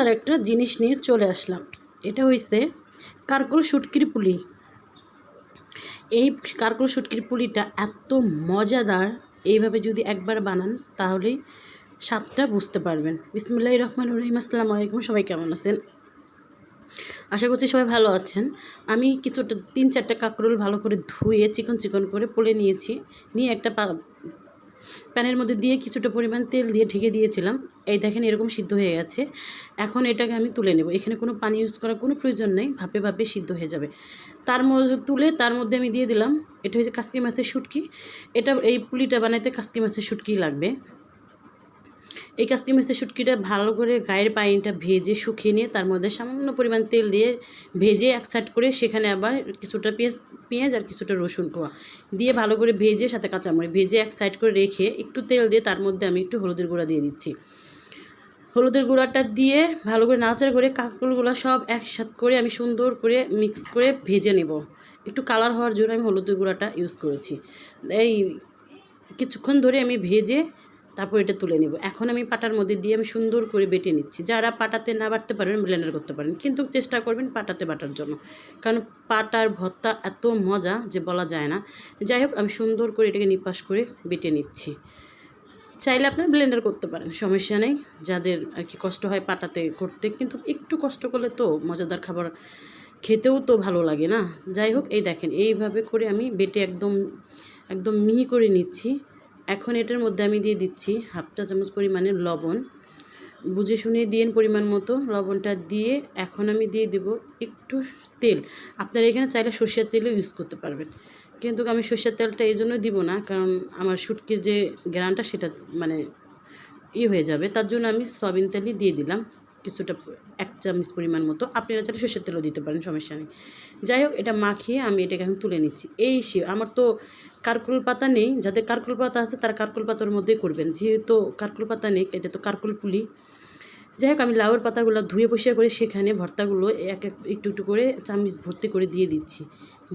আর একটা জিনিস নিয়ে চলে আসলাম। এটা হইছে কারকল শুটকির পুলি। এই কারকল শুটকির পুলিটা এত মজাদার, এইভাবে যদি একবার বানান তাহলেই স্বাদটা বুঝতে পারবেন। বিসমুল্লাহ রহমান রহিম, আসসালাম আলাইকুম, সবাই কেমন আছেন? আশা করছি সবাই ভালো আছেন। আমি কিছুটা, তিন চারটা কাঁকরোল ভালো করে ধুয়ে, চিকন চিকন করে পোলে নিয়েছি। নিয়ে একটা প্যানের মধ্যে দিয়ে কিছুটা পরিমাণ তেল দিয়ে ঢেকে দিয়েছিলাম। এই দেখেন এরকম সিদ্ধ হয়ে গেছে। এখন এটাকে আমি তুলে নেব। এখানে কোনো পানি ইউজ করার কোনো প্রয়োজন নেই। ভাপে ভাপে সিদ্ধ হয়ে যাবে। তার মধ্যে তুলে তার মধ্যে আমি দিয়ে দিলাম। এটা হচ্ছে কাসকি মাছের শুটকি। এটা এই পুলিটা বানাইতে কাসকি মাছের শুটকি লাগবে। এই কাসকি মাছের শুটকিটা ভালো করে গায়ের পানিটা ভেজে শুকিয়ে নিয়ে তার মধ্যে সামান্য পরিমাণ তেল দিয়ে ভেজে এক সাইড করে সেখানে আবার কিছুটা পেঁয়াজ পেঁয়াজ আর কিছুটা রসুন কোয়া দিয়ে ভালো করে ভেজে সাথে কাঁচামরিচ ভেজে এক সাইড করে রেখে একটু তেল দিয়ে তার মধ্যে আমি একটু হলুদের গুঁড়া দিয়ে দিচ্ছি। হলুদের গুঁড়াটা দিয়ে ভালো করে নাড়াচাড়া করে কাঁকরোলগুলো সব একসাথ করে আমি সুন্দর করে মিক্স করে ভেজে নেব। একটু কালার হওয়ার জন্য আমি হলুদের গুঁড়াটা ইউজ করেছি। এই কিছুক্ষণ ধরে আমি ভেজে তারপর এটা তুলে নেব। এখন আমি পাটার মধ্যে দিয়ে আমি সুন্দর করে বেটে নিচ্ছি। যারা পাটাতে না বাটতে পারবেন ব্লেন্ডার করতে পারেন, কিন্তু চেষ্টা করবেন পাটাতে বাটার জন্য। কারণ পাটার ভর্তা এত মজা যে বলা যায় না। যাই হোক, আমি সুন্দর করে এটাকে নিপাস করে বেটে নিচ্ছি। চাইলে আপনারা ব্লেন্ডার করতে পারেন, সমস্যা নেই। যাদের আর কি কষ্ট হয় পাটাতে করতে, কিন্তু একটু কষ্ট করলে তো মজাদার খাবার খেতেও তো ভালো লাগে না। যাই হোক, এই দেখেন, এইভাবে করে আমি বেটে একদম একদম মিহি করে নিচ্ছি। এখন এটার মধ্যে আমি দিয়ে দিচ্ছি হাফ চা চামচ পরিমাণে লবণ। বুঝে শুনে দিয়েন পরিমাণ মতো। লবণটা দিয়ে এখন আমি দিয়ে দেব একটু তেল। আপনারা এখানে চাইলে সর্ষের তেলও ইউজ করতে পারবেন। কিন্তু আমি সর্ষের তেলটা এই জন্য দিব না, কারণ আমার শুটকির যে গ্রানটা সেটা মানে ই হয়ে যাবে। তার জন্য আমি সয়াবিন তেলই দিয়ে দিলাম। কিছুটা এক চামচ পরিমাণ মতো। আপনারা চাইলে সর্ষের তেলও দিতে পারেন, সমস্যা নেই। যাই হোক, এটা মাখিয়ে আমি এটাকে এখন তুলে নিচ্ছি। এই সে, আমার তো কারকুল পাতা নেই। যাদের কারকুল পাতা আছে, তারা কারকুল পাতার মধ্যেই করবেন। যেহেতু কারকুল পাতা নেই, এটা তো কারকুল পুলি। যাই হোক, আমি লাউয়ের পাতাগুলো ধুয়ে বসিয়ে করে সেখানে ভর্তাগুলো এক এক, একটু একটু করে চামচ ভর্তি করে দিয়ে দিচ্ছি।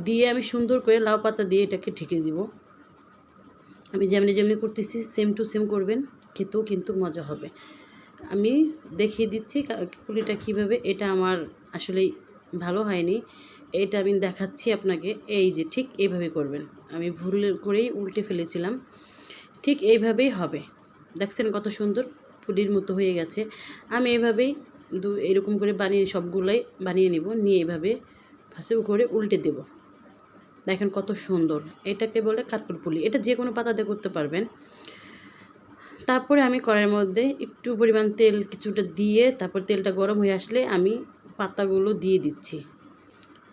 দিয়ে আমি সুন্দর করে লাউ পাতা দিয়ে এটাকে ঢেকে দিব। আমি যেমনি যেমনি করতেছি, সেম টু সেম করবেন। খেতেও কিন্তু মজা হবে। আমি দেখিয়ে দিচ্ছি কা- পুলিটা কীভাবে, এটা আমার আসলেই ভালো হয়নি। এটা আমি দেখাচ্ছি আপনাকে, এই যে ঠিক এইভাবে করবেন। আমি ভুল করেই উল্টে ফেলেছিলাম। ঠিক এইভাবেই হবে। দেখছেন কত সুন্দর পুলির মতো হয়ে গেছে। আমি এভাবেই দু, এরকম করে বানিয়ে, সবগুলোই বানিয়ে নিব, নিয়ে এভাবে ফাঁসে করে উল্টে দেব। দেখেন কত সুন্দর। এটাকে বলে কাঠপুর পুলি। এটা যে কোনো পাতাতে করতে পারবেন। তারপরে আমি কড়াইয়ের মধ্যে একটু পরিমাণ তেল কিছুটা দিয়ে তারপর তেলটা গরম হয়ে আসলে আমি পাতাগুলো দিয়ে দিচ্ছি।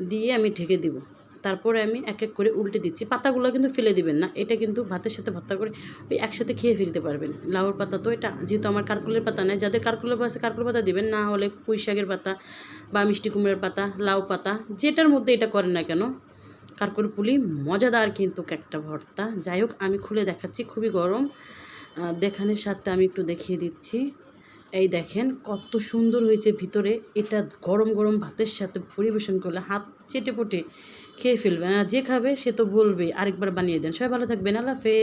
দিয়ে আমি ঢেকে দিব। তারপরে আমি এক এক করে উল্টে দিচ্ছি। পাতাগুলো কিন্তু ফেলে দিবেন না। এটা কিন্তু ভাতের সাথে ভর্তা করে ওই একসাথে খেয়ে ফেলতে পারবেন। লাউর পাতা তো এটা। যেহেতু আমার কারকুলের পাতা নেই যাদের কারকুলের পাশে কারকুলের পাতা দিবেন। না হলে পুঁই শাকের পাতা বা মিষ্টি কুমড়োর পাতা, লাউ পাতা, যেটার মধ্যে এটা করেন না কেন, কারকুল পুলি মজাদার কিন্তু একটা ভর্তা। যাই হোক, আমি খুলে দেখাচ্ছি। খুবই গরম। দেখানোর সাথে আমি একটু দেখিয়ে দিচ্ছি। এই দেখেন কত সুন্দর হয়েছে ভিতরে। এটা গরম গরম ভাতের সাথে পরিবেশন করলে হাত চেটে পটে খেয়ে ফেলবে না। যে খাবে সে তো বলবে আরেকবার বানিয়ে দেন। সবাই ভালো থাকবেন। আল্লাহ হাফেজ।